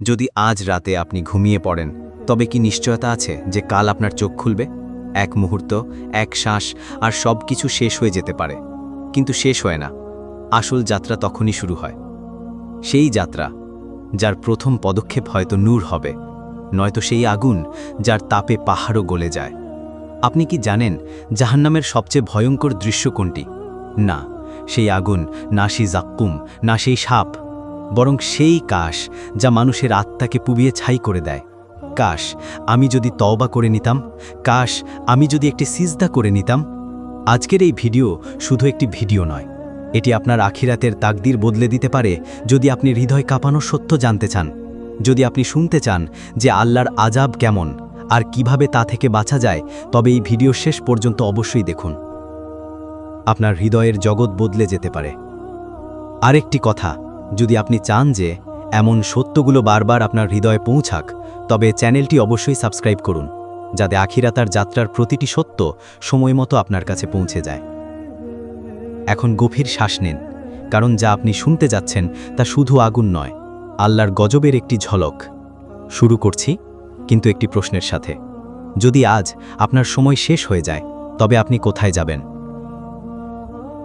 যদি আজ রাতে আপনি ঘুমিয়ে পড়েন, তবে কি নিশ্চয়তা আছে যে কাল আপনার চোখ খুলবে? এক মুহূর্ত, এক শ্বাস, আর সব কিছু শেষ হয়ে যেতে পারে। কিন্তু শেষ হয় না। আসল যাত্রা তখনই শুরু হয়। সেই যাত্রা, যার প্রথম পদক্ষেপ হয়তো নূর হবে, নয়তো সেই আগুন যার তাপে পাহাড়ও গলে যায়। আপনি কি জানেন জাহান্নামের সবচেয়ে ভয়ঙ্কর দৃশ্য কোনটি? না, সেই আগুন, না সেই জাক্কুম, না সেই সাপ বরং সেই কাশ যা মানুষের আত্মাকে পুবিয়ে ছাই করে দেয়। কাশ, আমি যদি তওবা করে নিতাম, কাশ, আমি যদি একটি সিজদা করে নিতাম, আজকের এই ভিডিও শুধু একটি ভিডিও নয়, এটি আপনার আখিরাতের তাকদির বদলে দিতে পারে যদি আপনি হৃদয় কাঁপানো সত্য জানতে চান। যদি আপনি শুনতে চান যে আল্লাহর আজাব কেমন আর কীভাবে তা থেকে বাঁচা যায়, তবে এই ভিডিও শেষ পর্যন্ত অবশ্যই দেখুন। আপনার হৃদয়ের জগৎ বদলে যেতে পারে। আরেকটি কথা যদি আপনি চান যে এমন সত্যগুলো বারবার আপনার হৃদয়ে পৌঁছাক, তবে চ্যানেলটি অবশ্যই সাবস্ক্রাইব করুন, যাতে আখিরাতার যাত্রার প্রতিটি সত্য সময়মতো আপনার কাছে পৌঁছে যায়। এখন গভীর শ্বাস নিন, কারণ যা আপনি শুনতে যাচ্ছেন তা শুধু আগুন নয়, আল্লাহর গজবের একটি ঝলক। শুরু করছি, কিন্তু একটি প্রশ্নের সাথে। যদি আজ আপনার সময় শেষ হয়ে যায়, তবে আপনি কোথায় যাবেন?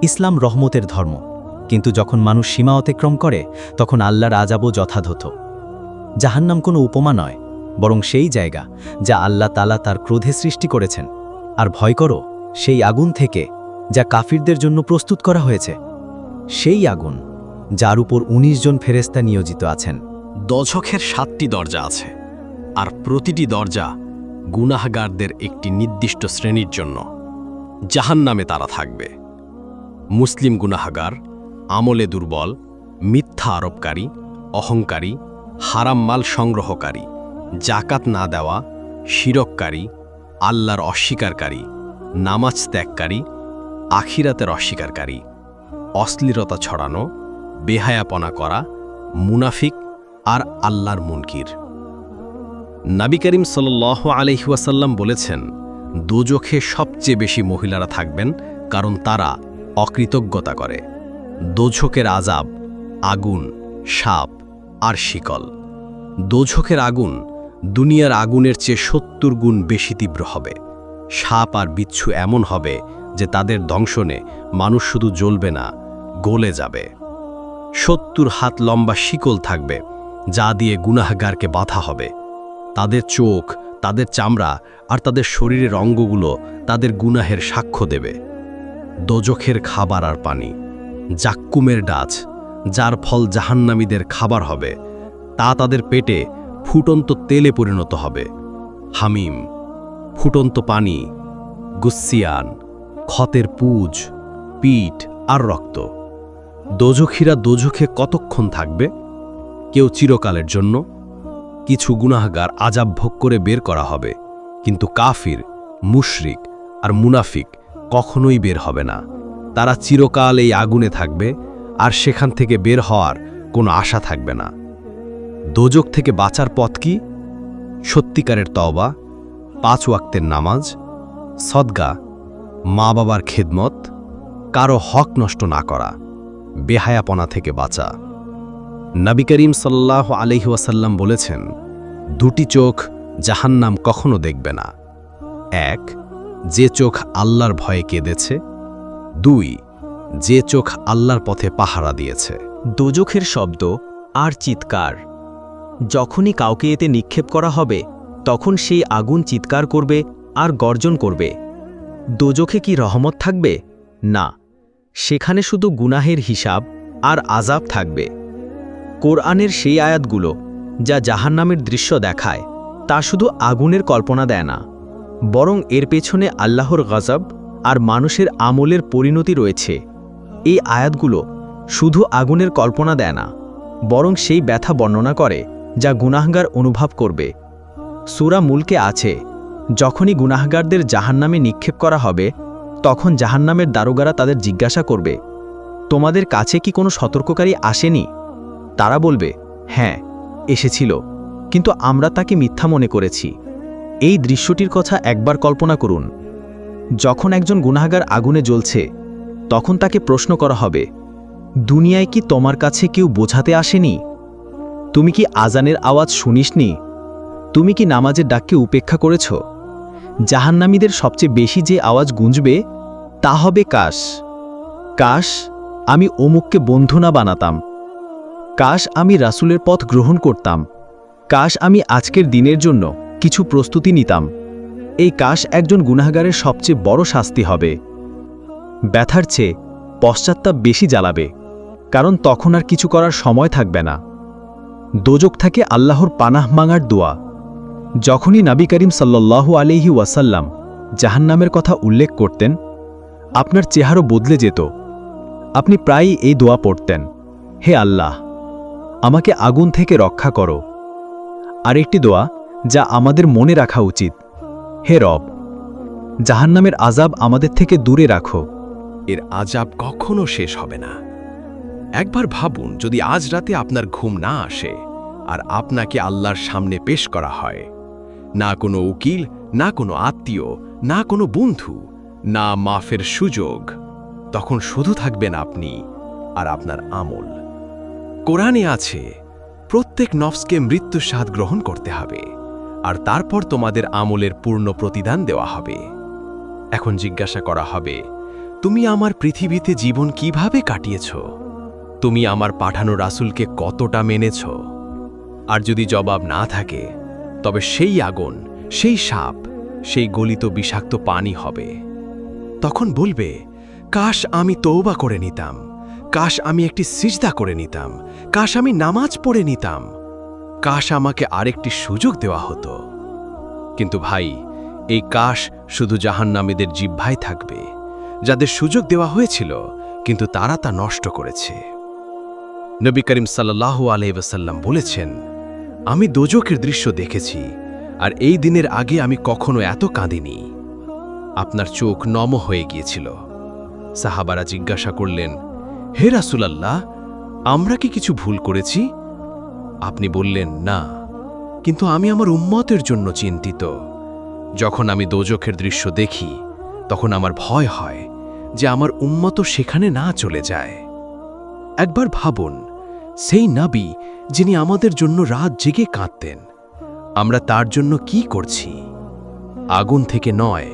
ইসলাম রহমতের ধর্ম। কিন্তু যখন মানুষ সীমা অতিক্রম করে, তখন আল্লাহর আজাবও যথাযথ। জাহান্নাম কোনো উপমা নয়, বরং সেই জায়গা যা আল্লাহ তালা তার ক্রোধে সৃষ্টি করেছেন। আর ভয় করো, সেই আগুন থেকে যা কাফিরদের জন্য প্রস্তুত করা হয়েছে। সেই আগুন, যার উপর ১৯ জন ফেরেস্তা নিয়োজিত আছেন। দশকের সাতটি দরজা আছে, আর প্রতিটি দরজা গুনাহগারদের একটি নির্দিষ্ট শ্রেণির জন্য। জাহান নামে তারা থাকবে। মুসলিম গুনাহগার আমলে দুর্বল, মিথ্যা আরোপকারী, অহংকারী, হারাম মাল সংগ্রহকারী, জাকাত না দেওয়া, শিরককারী, আল্লাহর অস্বীকারী নামাজ ত্যাগকারী, আখিরাতের অস্বীকারী অশ্লীলতা ছড়ানো, বেহায়াপনা করা, মুনাফিক আর আল্লাহর মুনকির। নাবি করিম সাল আলহিউসাল্লাম বলেছেন, দোজখে সবচেয়ে বেশি মহিলারা থাকবেন কারণ তারা অকৃতজ্ঞতা করে। দোঝকের আজাব, আগুন, সাপ আর শিকল। দোঝকের আগুন দুনিয়ার আগুনের চেয়ে সত্তর গুণ বেশি তীব্র হবে। সাপ আর বিচ্ছু এমন হবে যে তাদের দংশনে মানুষ শুধু জ্বলবে না, গলে যাবে। সত্তর হাত লম্বা শিকল থাকবে, যা দিয়ে গুনাহগারকে বাধা হবে। তাদের চোখ, তাদের চামড়া আর তাদের শরীরের অঙ্গগুলো তাদের গুনাহের সাক্ষ্য দেবে। দোজখের খাবার আর পানি। জাক্কুমের ডাচ, যার ফল জাহান্নামীদের খাবার হবে, তা তাদের পেটে ফুটন্ত তেলে পরিণত হবে। হামিম, ফুটন্ত পানি, গুসিয়ান, ক্ষতের পুজ, পিঠ আর রক্ত। দোজখীরা দোজখে কতক্ষণ থাকবে? কেউ চিরকালের জন্য। কিছু গুনাহগার আজাব ভোগ করে বের করা হবে, কিন্তু কাফির, মুশরিক আর মুনাফিক কখনোই বের হবে না। তারা চিরকাল এই আগুনে থাকবে, আর সেখান থেকে বের হওয়ার কোনো আশা থাকবে না। দোজক থেকে বাঁচার পথ কি? সত্যিকারের তওবা, পাঁচ ওয়াক্তের নামাজ, সদগা মা বাবার খেদমত, কারও হক নষ্ট না করা, বেহায়াপনা থেকে বাঁচা। নবী করিম সাল্লাহ আলহি ওয়াসাল্লাম বলেছেন, দুটি চোখ জাহান্নাম কখনো দেখবে না। এক, যে চোখ আল্লাহর ভয়ে কেঁদেছে দুই, যে চোখ আল্লাহর পথে পাহারা দিয়েছে। দোজখের শব্দ আর চিৎকার। যখনই কাউকে এতে নিক্ষেপ করা হবে, তখন সেই আগুন চিৎকার করবে আর গর্জন করবে। দোজখে কি রহমত থাকবে? না। সেখানে শুধু গুনাহের হিসাব আর আজাব থাকবে। কোরআনের সেই আয়াতগুলো যা জাহান্নামের দৃশ্য দেখায়, তা শুধু আগুনের কল্পনা দেয় না, বরং এর পেছনে আল্লাহর গজব আর মানুষের আমলের পরিণতি রয়েছে। এই আয়াতগুলো শুধু আগুনের কল্পনা দেয় না, বরং সেই ব্যথা বর্ণনা করে, যা গুনাহগার অনুভব করবে। সুরা মুলকে আছে, যখনই গুনাহগারদের জাহান্নামে নিক্ষেপ করা হবে, তখন জাহান্নামের দারোগারা তাদের জিজ্ঞাসা করবে, তোমাদের কাছে কি কোনো সতর্ককারী আসেনি? তারা বলবে হ্যাঁ এসেছিল, কিন্তু আমরা তাকে মিথ্যা মনে করেছি। এই দৃশ্যটির কথা একবার কল্পনা করুন। যখন একজন গুনাহগার আগুনে জ্বলছে, তখন তাকে প্রশ্ন করা হবে, দুনিয়ায় কি তোমার কাছে কেউ বোঝাতে আসেনি? তুমি কি আজানের আওয়াজ শুনিসনি? তুমি কি নামাজের ডাককে উপেক্ষা করেছ? জাহান্নামীদের সবচেয়ে বেশি যে আওয়াজ গুঞ্জবে, তা হবে কাশ। কাশ, আমি অমুককে বন্ধু না বানাতাম। কাশ, আমি রাসূলের পথ গ্রহণ করতাম। কাশ, আমি আজকের দিনের জন্য কিছু প্রস্তুতি নিতাম। এই কাশ একজন গুনাহগারের সবচেয়ে বড় শাস্তি হবে। ব্যথার চেয়ে পশ্চাত্তাপ বেশি জ্বালাবে, কারণ তখন আর কিছু করার সময় থাকবে না। দোজক থাকে আল্লাহর পানাহ মাঙার দোয়া। যখনই নাবি করিম সাল্লাল্লাহু আলিহি ওয়াসাল্লাম জাহান্নামের কথা উল্লেখ করতেন, আপনার চেহারা বদলে যেত। আপনি প্রায়ই এই দোয়া পড়তেন, হে আল্লাহ, আমাকে আগুন থেকে রক্ষা করো। আর একটি দোয়া যা আমাদের মনে রাখা উচিত। হে রব, জাহান্নামের আজাব আমাদের থেকে দূরে রাখো। এর আজাব কখনো শেষ হবে না। একবার ভাবুন, যদি আজ রাতে আপনার ঘুম না আসে আর আপনাকে আল্লাহর সামনে পেশ করা হয়, না কোনো উকিল, না কোনো আত্মীয়, না কোনো বন্ধু, না মাফের সুযোগ, তখন শুধু থাকবেন আপনি আর আপনার আমল। কোরআনে আছে, প্রত্যেক নফসকে মৃত্যুর স্বাদ গ্রহণ করতে হবে। আর তারপর তোমাদের আমলের পূর্ণ প্রতিদান দেওয়া হবে। এখন জিজ্ঞাসা করা হবে, তুমি আমার পৃথিবীতে জীবন কীভাবে কাটিয়েছ? তুমি আমার পাঠানো রাসুলকে কতটা মেনেছ? আর যদি জবাব না থাকে, তবে সেই আগুন, সেই সাপ, সেই গলিত বিষাক্ত পানি হবে। তখন বলবে, কাশ আমি তৌবা করে নিতাম, কাশ আমি একটি সিজদা করে নিতাম, কাশ আমি নামাজ পড়ে নিতাম কাশ আমাকে আরেকটি সুযোগ দেওয়া হতো। কিন্তু ভাই, এই কাশ শুধু জাহান্নামীদের জিহ্বায় থাকবে, যাদের সুযোগ দেওয়া হয়েছিল, কিন্তু তারা তা নষ্ট করেছে। নবী করিম সাল্লাহ আলহিবাসাল্লাম বলেছেন, আমি দোজকের দৃশ্য দেখেছি, আর এই দিনের আগে আমি কখনো এত কাঁদিনি। আপনার চোখ নম হয়ে গিয়েছিল। সাহাবারা জিজ্ঞাসা করলেন, হে রাসুলাল্লাহ, আমরা কি কিছু ভুল করেছি? আপনি বললেন, না। কিন্তু আমি আমার উম্মতের জন্য চিন্তিত। যখন আমি দোজখের দৃশ্য দেখি, তখন আমার ভয় হয় যে আমার উম্মত সেখানে না চলে যায়। একবার ভাবুন, সেই নাবি যিনি আমাদের জন্য রাত জেগে কাঁদতেন, আমরা তার জন্য কি করছি? আগুন থেকে নয়,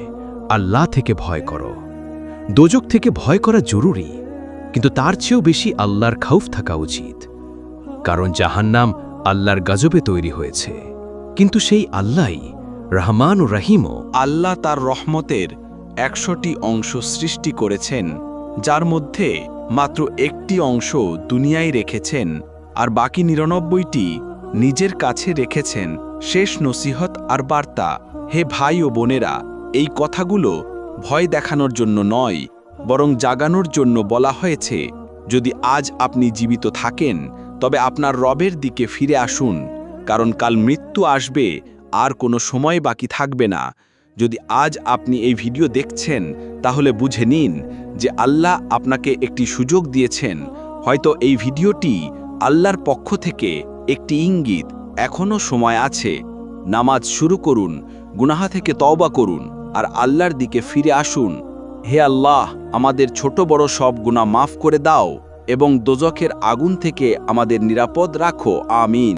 আল্লাহ থেকে ভয় করো। দোজক থেকে ভয় করা জরুরি, কিন্তু তার চেয়েও বেশি আল্লাহর খাউফ থাকা উচিত। কারণ জাহান্নাম আল্লাহর গজবে তৈরি হয়েছে। কিন্তু সেই আল্লাহই রহমান ও রহিমও আল্লাহ তার রহমতের একশোটি অংশ সৃষ্টি করেছেন, যার মধ্যে মাত্র একটি অংশ দুনিয়ায় রেখেছেন আর বাকি নিরানব্বইটি নিজের কাছে রেখেছেন। শেষ নসিহত আর বার্তা, হে ভাই ও বোনেরা, এই কথাগুলো ভয় দেখানোর জন্য নয়, বরং জাগানোর জন্য বলা হয়েছে, যদি আজ আপনি জীবিত থাকেন তবে আপনার রবের দিকে ফিরে আসুন, কারণ কাল মৃত্যু আসবে, আর কোনো সময় বাকি থাকবে না। যদি আজ আপনি এই ভিডিও দেখছেন, তাহলে বুঝে নিন যে আল্লাহ আপনাকে একটি সুযোগ দিয়েছেন। হয়তো এই ভিডিওটি আল্লাহর পক্ষ থেকে একটি ইঙ্গিত, এখনও সময় আছে। নামাজ শুরু করুন, গুনাহা থেকে তওবা করুন, আর আল্লাহর দিকে ফিরে আসুন। হে আল্লাহ, আমাদের ছোট বড় সব গুনাহ মাফ করে দাও। এবং দোজখের আগুন থেকে আমাদের নিরাপদ রাখো আমিন।